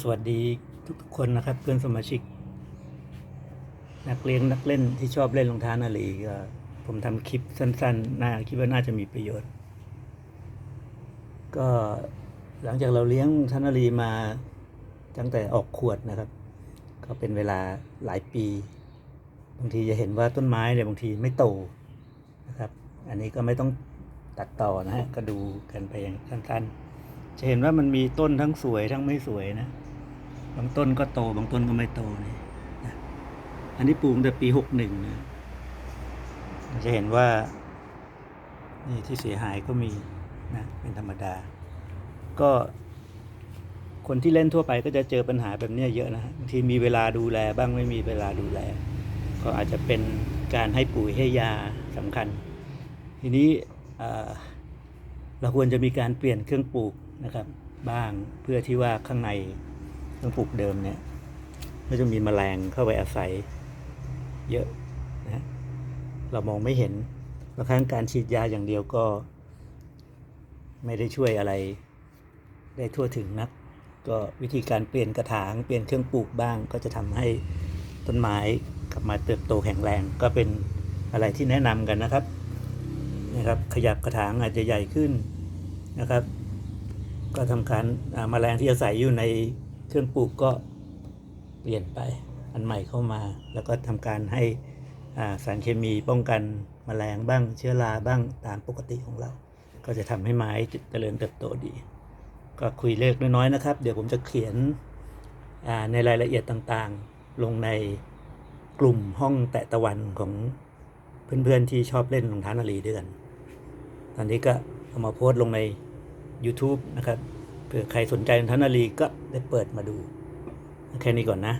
สวัสดีทุกคนนะครับเพื่อนสมาชิก นักเลี้ยงนักเล่นที่ชอบเล่นรองเท้านาลีก็ผมทำคลิปสั้นๆน่าคิดว่าน่าจะมีประโยชน์ ก็หลังจากเราเลี้ยงท้านาลีมาตั้งแต่ออกขวดนะครับ ก็เป็นเวลาหลายปี บางทีจะเห็นว่าต้นไม้เนี่ยบางทีไม่โตนะครับ อันนี้ก็ไม่ต้องตัดต่อนะฮะก็ดูกันไปอย่างสั้นๆ จะเห็นว่ามันมีต้นทั้งสวยทั้งไม่สวยนะ บางต้นก็โต บางต้นก็ไม่โตนี่นะอันนี้ปลูกตั้งแต่ปีหกหนึ่งนะจะเห็นว่า นี่ที่เสียหายก็มีนะเป็นธรรมดา ก็คนที่เล่นทั่วไปก็จะเจอปัญหาแบบเนี้ยเยอะนะบางทีมีเวลาดูแลบ้างไม่มีเวลาดูแล ก็อาจจะเป็นการให้ปุ๋ยให้ยาสำคัญ ทีนี้เอ่อเราควรจะมีการเปลี่ยนเครื่องปลูก นะครับ บ้างเพื่อที่ว่าข้างในเครื่องปลูกเดิมเนี่ยไม่จะมีแมลงเข้าไปอาศัยเยอะนะฮะเรามองไม่เห็นบางครั้งการฉีดยาอย่างเดียวก็ ไม่ได้ช่วยอะไร ได้ทั่วถึงนัก ก็วิธีการเปลี่ยนกระถางเปลี่ยนเครื่องปลูกบ้าง ก็จะทำให้ต้นไม้กลับมาเติบโตแข็งแรงก็เป็นอะไรที่แนะนำกันนะครับนะครับ ขยับกระถางอาจจะใหญ่ขึ้นนะครับ ก็ทำการอ่าแมลงที่อาศัยอยู่ในเครื่องปลูกก็เปลี่ยนไปอันใหม่เข้ามา แล้วก็ทำการให้สารเคมีป้องกันแมลงบ้างเชื้อราบ้างตามปกติของเรา ก็จะทำให้ไม้เจริญเติบโตดี ก็คุยเล็กน้อยๆนะครับ เดี๋ยวผมจะเขียนในรายละเอียดต่างๆ ลงในกลุ่มห้องแตะตะวันของเพื่อนๆที่ชอบเล่นรองเท้านาลีด้วยกัน ตอนนี้ก็เอามาโพสต์ลงใน YouTube นะครับเผื่อใครสนใจรองเท้านาลีก็ได้เปิดมาดู แค่นี้ก่อนนะ